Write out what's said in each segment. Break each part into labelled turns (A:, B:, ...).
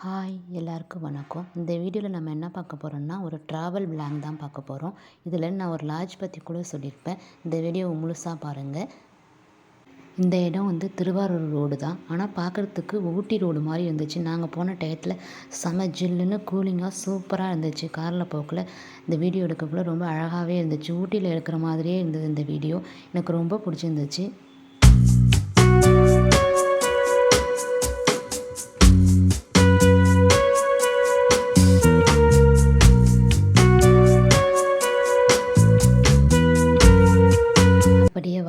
A: Hi எல்லாருக்கும் வணக்கம். இந்த வீடியோவில் நம்ம என்ன பார்க்க போகிறோம்னா ஒரு ட்ராவல் பிளாங் தான் பார்க்க போகிறோம் இதில் நான் ஒரு லாட்ஜ் பற்றி கூட சொல்லியிருப்பேன். இந்த வீடியோவை முழுசாக பாருங்கள் இந்த இடம் வந்து திருவாரூர் ரோடு தான். ஆனால் பார்க்குறதுக்கு ஊட்டி ரோடு மாதிரி இருந்துச்சு. நாங்கள் போன டயத்தில் செம ஜில்லுன்னு கூலிங்காக சூப்பராக இருந்துச்சு. காரில் போக்கில் இந்த வீடியோ எடுக்கக்குள்ள ரொம்ப அழகாகவே இருந்துச்சு. ஊட்டியில் இருக்கிற மாதிரியே இருந்தது இந்த வீடியோ எனக்கு ரொம்ப பிடிச்சிருந்துச்சு.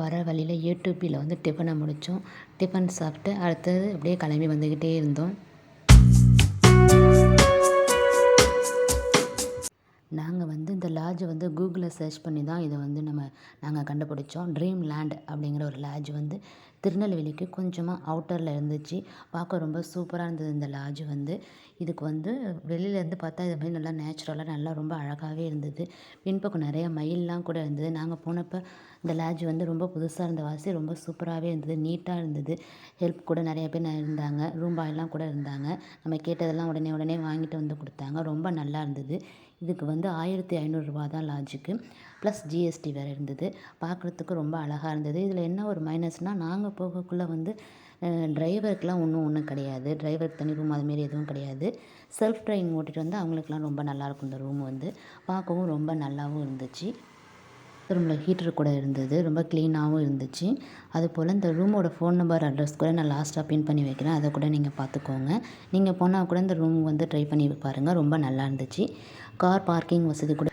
A: வர வழியில் ஏடூபியில் வந்து டிஃபனை முடித்தோம் டிஃபன் சாப்பிட்டு அடுத்தது அப்படியே கிளம்பி வந்துக்கிட்டே இருந்தோம். நாங்கள் வந்து இந்த லாட்ஜை வந்து கூகுளில் சர்ச் பண்ணி தான் இதை வந்து நம்ம நாங்கள் கண்டுபிடிச்சோம். ட்ரீம் லேண்ட் அப்படிங்கிற ஒரு லாட்ஜ் வந்து திருநெல்வேலிக்கு கொஞ்சமாக அவுட்டரில் இருந்துச்சு. பார்க்க ரொம்ப சூப்பராக இருந்தது இந்த லாட்ஜ் வந்து. இதுக்கு வந்து வெளியிலேருந்து பார்த்தா இது மாதிரி நல்லா நேச்சுரலாக நல்லா ரொம்ப அழகாகவே இருந்தது. பின்பக்கம் நிறைய மயிலெலாம் கூட இருந்தது. நாங்கள் போனப்போ இந்த லாட்ஜ் வந்து ரொம்ப புதுசாக இருந்த வாசி ரொம்ப சூப்பராகவே இருந்தது நீட்டாக இருந்தது. ஹெல்ப் கூட நிறைய பேர் இருந்தாங்க. ரூம்பாய்லாம் கூட இருந்தாங்க. நம்ம கேட்டதெல்லாம் உடனே உடனே வாங்கிட்டு வந்து கொடுத்தாங்க. ரொம்ப நல்லா இருந்தது. இதுக்கு வந்து ஆயிரத்தி ஐநூறுரூவா தான் லாட்ஜுக்கு ப்ளஸ் ஜிஎஸ்டி வேறு இருந்தது. பார்க்குறதுக்கு ரொம்ப அழகாக இருந்தது. இதில் என்ன ஒரு மைனஸ்னால் நாங்கள் போகக்குள்ளே வந்து டிரைவருக்கெலாம் ஒன்றும் ஒன்றும் கிடையாது. டிரைவர் தனி ரூம் அதுமாரி எதுவும் கிடையாது. செல்ஃப் ட்ரைவிங் ஓட்டிகிட்டு வந்து அவங்களுக்குலாம் ரொம்ப நல்லாயிருக்கும் இந்த ரூம் வந்து. பார்க்கவும் ரொம்ப நல்லாவும் இருந்துச்சு. ரூமில் ஹீட்ரு கூட இருந்தது. ரொம்ப க்ளீனாகவும் இருந்துச்சு. அதுபோல் இந்த ரூமோட ஃபோன் நம்பர் அட்ரஸ் கூட நான் லாஸ்ட்டாக பின் பண்ணி வைக்கிறேன். அதை கூட நீங்கள் பார்த்துக்கோங்க. நீங்கள் போனால் கூட இந்த ரூம் வந்து ட்ரை பண்ணி பாருங்கள் ரொம்ப நல்லா இருந்துச்சு. கார் பார்க்கிங் வசதி கூட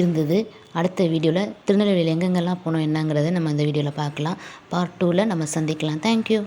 A: இருந்தது. அடுத்த வீடியோவில் திருநெல்வேலியில் எங்கெங்கெல்லாம் போனோம் என்னங்கிறத நம்ம இந்த வீடியோவில் பார்க்கலாம். பார்ட் டூவில் நம்ம சந்திக்கலாம். தேங்க்யூ